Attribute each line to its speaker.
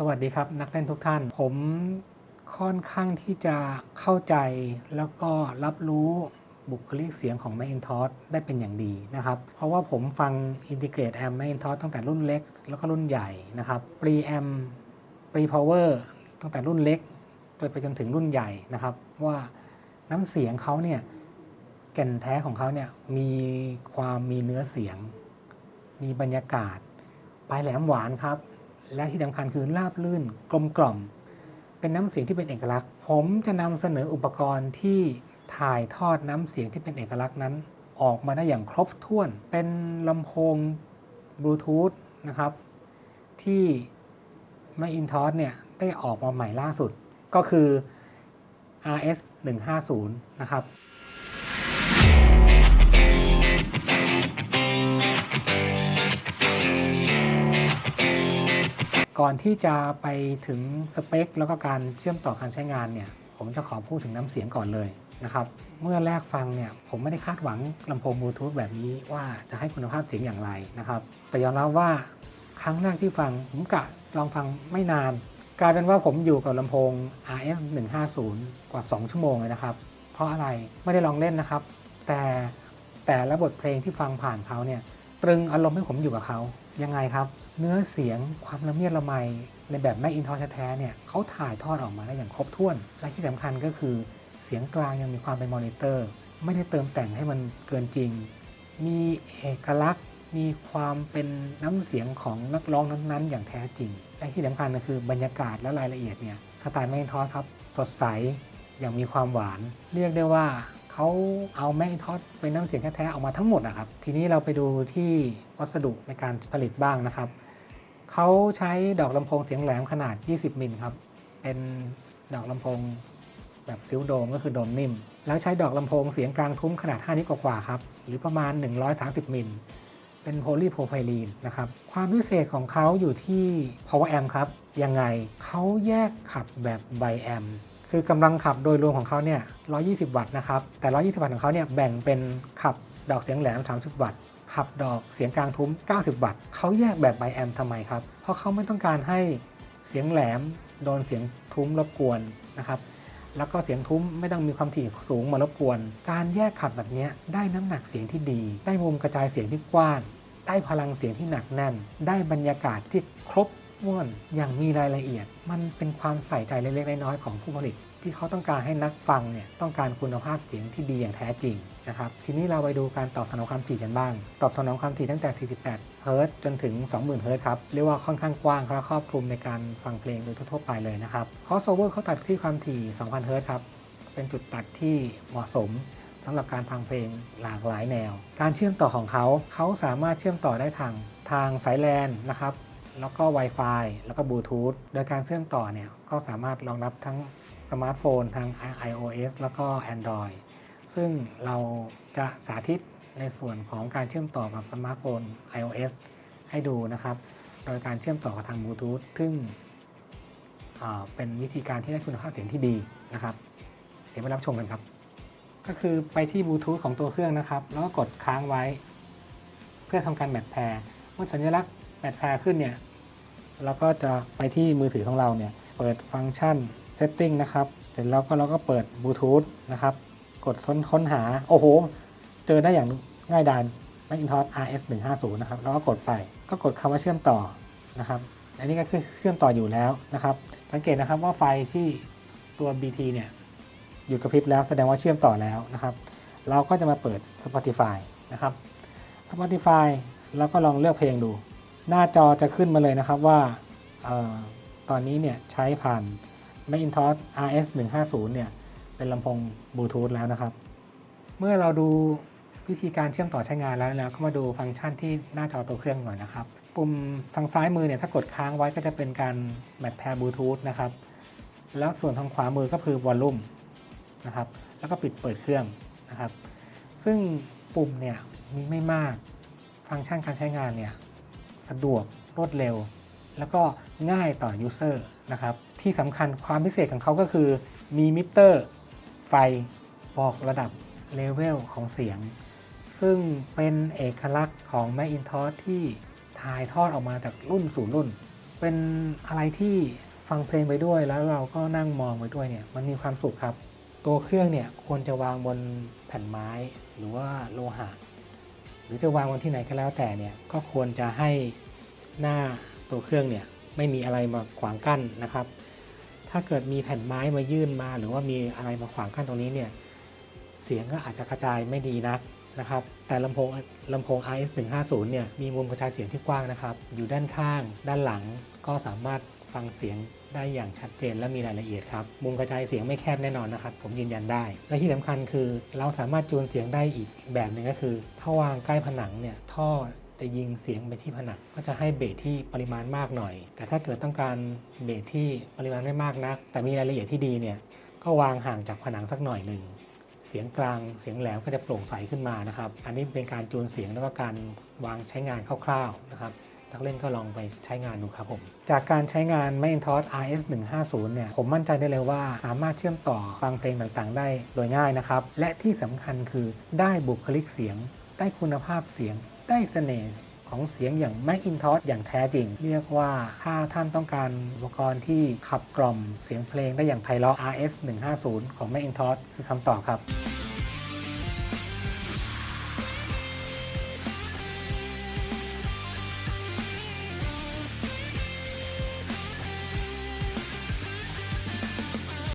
Speaker 1: สวัสดีครับนักเล่นทุกท่าน ผมค่อนข้างที่จะเข้าใจแล้วก็รับรู้บุคลิกเสียงของ Macintosh ได้เป็นอย่างดีนะครับ เพราะว่าผมฟัง Integrate Amp Macintosh ตั้งแต่รุ่นเล็กแล้วก็รุ่นใหญ่นะครับ Pre Amp Pre Power ตั้งแต่รุ่นเล็กไปไปจนถึงรุ่นใหญ่นะครับ ว่าน้ำเสียงเขาเนี่ยแก่นแท้ของเขาเนี่ยมีความมีเนื้อเสียง มีบรรยากาศปลายแหลมหวานครับ และที่สำคัญคือราบลื่นกลมกล่อม เป็นน้ำเสียงที่เป็นเอกลักษณ์ ผมจะนำเสนออุปกรณ์ที่ถ่ายทอดน้ำเสียงที่เป็นเอกลักษณ์นั้น ออกมาได้อย่างครบถ้วน เป็นลำโพงบลูทูธนะครับ ที่ Macintosh เนี่ยได้ออกมาใหม่ล่าสุด ก็คือ RS 150นะครับ ก่อนที่จะไปถึงสเปค แล้วก็การเชื่อมต่อการใช้งานเนี่ยผมจะขอพูดถึงน้ำเสียงก่อนเลยนะครับเมื่อแรกฟังเนี่ยผมไม่ได้คาดหวังลำโพงบลูทูธแบบนี้ว่าจะให้คุณภาพเสียงอย่างไรนะครับแต่ยอมรับว่าครั้งแรกที่ฟังผมกะลองฟังไม่นาน กลายเป็นว่าผมอยู่กับลำโพง RF 150 กว่า 2 ชั่วโมงเลยนะครับ เพราะอะไรไม่ได้ลองเล่นนะครับ แต่แต่ละบทเพลงที่ฟังผ่านเขาเนี่ยตรึงอารมณ์ให้ผมอยู่กับเขา ยังไงครับ เนื้อเสียงความละเมียดละไมในแบบแม่อินทอแท้ๆเนี่ยเขาถ่ายทอดออกมาได้อย่างครบถ้วน และที่สำคัญก็คือเสียงกลางยังมีความเป็นมอนิเตอร์ ไม่ได้เติมแต่งให้มันเกินจริง มีเอกลักษณ์ มีความเป็นน้ำเสียงของนักร้องนั้นๆ อย่างแท้จริง และที่สำคัญก็คือบรรยากาศและรายละเอียดเนี่ยสไตล์แม่อินทอสครับสดใสอย่างมีความหวาน เรียกได้ว่า เขาเอาแมนทอสเป็นน้ำเสียงแท้ๆออกมาทั้งหมดอะครับ ทีนี้เราไปดูที่วัสดุในการผลิตบ้างนะครับเขาใช้ดอกลำโพงเสียงแหลมขนาด 20 มิลครับ เป็นดอกลำโพงแบบซิลโดมก็คือโดมนิ่ม แล้วใช้ดอกลำโพงเสียงกลางทุ้มขนาด 5 นิ้วกว่าๆครับ หรือประมาณ 130 มิล เป็นโพลีโพรไพลีนนะครับ ความพิเศษของเขาอยู่ที่ power amp ครับ ยังไงเขาแยกขับแบบไบแอม คือกำลังขับโดยรวมของเขาเนี่ย 120 วัตต์นะครับ แต่ 120 วัตต์ของเขาเนี่ยแบ่งเป็นขับดอกเสียงแหลม 30 วัตต์ ขับดอกเสียงกลางทุ้ม 90 วัตต์ เขาแยกแบบไบแอมทำไมครับ เพราะเขาไม่ต้องการให้เสียงแหลมโดนเสียงทุ้มรบกวนนะครับ แล้วก็เสียงทุ้มไม่ต้องมีความถี่สูงมารบกวน การแยกขับแบบนี้ได้น้ำหนักเสียงที่ดี ได้มุมกระจายเสียงที่กว้าง ได้พลังเสียงที่หนักแน่น ได้บรรยากาศที่ครบ ถ้วนอย่างมีรายละเอียด มันเป็นความใส่ใจเล็กๆน้อยๆของผู้ผลิต ที่เขาต้องการให้นักฟังเนี่ยต้องการคุณภาพเสียงที่ดีอย่างแท้จริงนะครับทีนี้เราไปดูการตอบสนองความถี่กันบ้าง ตอบสนองความถี่ตั้งแต่ 48 เฮิรตซ์จนถึง 20,000 เฮิรตซ์ครับเรียกว่าค่อนข้างกว้างและครอบคลุมในการฟังเพลงโดยทั่วๆไปเลยนะครับ crossover เขาตัดที่ความถี่ 2,000 เฮิรตซ์ครับเป็นจุดตัดที่เหมาะสมสำหรับการฟังเพลงหลากหลายแนว การเชื่อมต่อของเขา เขาสามารถเชื่อมต่อได้ทางทางสายแลนนะครับ แล้วก็ Wi-Fi แล้วก็บลูทูธโดยการเชื่อมต่อเนี่ยก็สามารถรองรับทั้งสมาร์ทโฟนทาง iOS แล้วก็ Android ซึ่งเราจะสาธิตในส่วนของการเชื่อมต่อกับสมาร์ทโฟน iOS ให้ดูนะครับ โดยการเชื่อมต่อกับทางบลูทูธซึ่งเป็นวิธีการที่ได้คุณภาพเสียงที่ดีนะครับ เดี๋ยวไปรับชมกันครับ ก็คือไปที่บลูทูธของตัวเครื่องนะครับ แล้วก็กดค้างไว้ เพื่อทำการแมทแพร์เมื่อสัญลักษณ์ แมทแพร์ขึ้นเนี่ยเราก็จะไปที่มือถือของเราเนี่ยเปิดฟังก์ชัน Setting นะครับ เสร็จแล้วก็เราก็เปิดบลูทูธนะครับ กดค้นค้นหา โอ้โห เจอได้อย่างง่ายดาย Macintosh RS 150นะครับ แล้วก็กดไป ก็กดคำว่าเชื่อมต่อนะครับ อันนี้ก็คือเชื่อมต่ออยู่แล้วนะครับ สังเกตนะครับว่าไฟที่ตัว BT เนี่ยหยุดกระพริบแล้วแสดงว่าเชื่อมต่อแล้วนะครับ เราก็จะมาเปิด Spotify นะครับ Spotify แล้วก็ลองเลือกเพลงดู หน้าจอจะขึ้นมาเลยนะครับว่าออตอนนี้เนี่ยใช้ผ่าน Macintosh RS 150เนี่ยเป็นลำโพงบลูทูธแล้วนะครับ เมื่อเราดูวิธีการเชื่อมต่อใช้งานแล้วแล้วก็มาดูฟังก์ชันที่หน้าจอตัวเครื่องหน่อยนะครับ ปุ่มทางซ้ายมือเนี่ยถ้ากดค้างไว้ก็จะเป็นการแมทแพร์บลูทูธนะครับ แล้วส่วนทางขวามือก็คือวอลลุ่มนะครับ แล้วก็ปิดเปิดเครื่องนะครับ ซึ่งปุ่มเนี่ยมีไม่มาก ฟังก์ชันการใช้งานเนี่ย สะดวกรวดเร็ว แล้วก็ง่ายต่อ user นะครับที่สำคัญความพิเศษของเขาก็คือมีมิเตอร์ไฟบอกระดับเลเวลของเสียง ซึ่งเป็นเอกลักษณ์ของ Macintosh ที่ถ่ายทอดออกมาจากรุ่นสู่รุ่น เป็นอะไรที่ฟังเพลงไปด้วยแล้วเราก็นั่งมองไปด้วยเนี่ยมันมีความสุขครับ ตัวเครื่องเนี่ยควรจะวางบนแผ่นไม้หรือว่าโลหะ หรือจะวางบนที่ไหนก็แล้วแต่เนี่ยก็ควรจะให้หน้าตัวเครื่องเนี่ยไม่มีอะไรมาขวางกั้นนะครับ ถ้าเกิดมีแผ่นไม้มายื่นมา หรือว่ามีอะไรมาขวางกั้นตรงนี้เนี่ยเสียงก็อาจจะกระจายไม่ดีนักนะครับ แต่ลำโพงลำโพง RS 150เนี่ยมีมุมกระจายเสียงที่กว้างนะครับ อยู่ด้านข้าง ด้านหลังก็สามารถฟังเสียง ได้อย่างชัดเจนและมีรายละเอียดครับ มุมกระจายเสียงไม่แคบแน่นอนนะครับ ผมยืนยันได้ และที่สำคัญคือ เราสามารถจูนเสียงได้อีกแบบหนึ่งก็คือ ถ้าวางใกล้ผนังเนี่ยท่อจะยิงเสียงไปที่ผนังก็จะให้เบสที่ปริมาณมากหน่อย แต่ถ้าเกิดต้องการเบสที่ปริมาณไม่มากนัก แต่มีรายละเอียดที่ดีเนี่ยก็วางห่างจากผนังสักหน่อยหนึ่งเสียงกลางเสียงแหลมก็จะโปร่งใสขึ้นมานะครับ อันนี้เป็นการจูนเสียงแล้วก็การวางใช้งานคร่าวๆนะครับ นักเล่นก็ลองไปใช้งานดูครับผม จากการใช้งาน Macintosh RS 150เนี่ย ผมมั่นใจได้เลยว่าสามารถเชื่อมต่อฟังเพลงต่างๆ ได้โดยง่ายนะครับ และที่สำคัญคือได้บุคลิกเสียง ได้คุณภาพเสียง ได้เสน่ห์ของเสียงอย่าง Macintosh อย่างแท้จริง เรียกว่าถ้าท่านต้องการอุปกรณ์ที่ขับกล่อมเสียงเพลงได้อย่างไพเราะ RS 150ของ Macintosh คือคำตอบครับ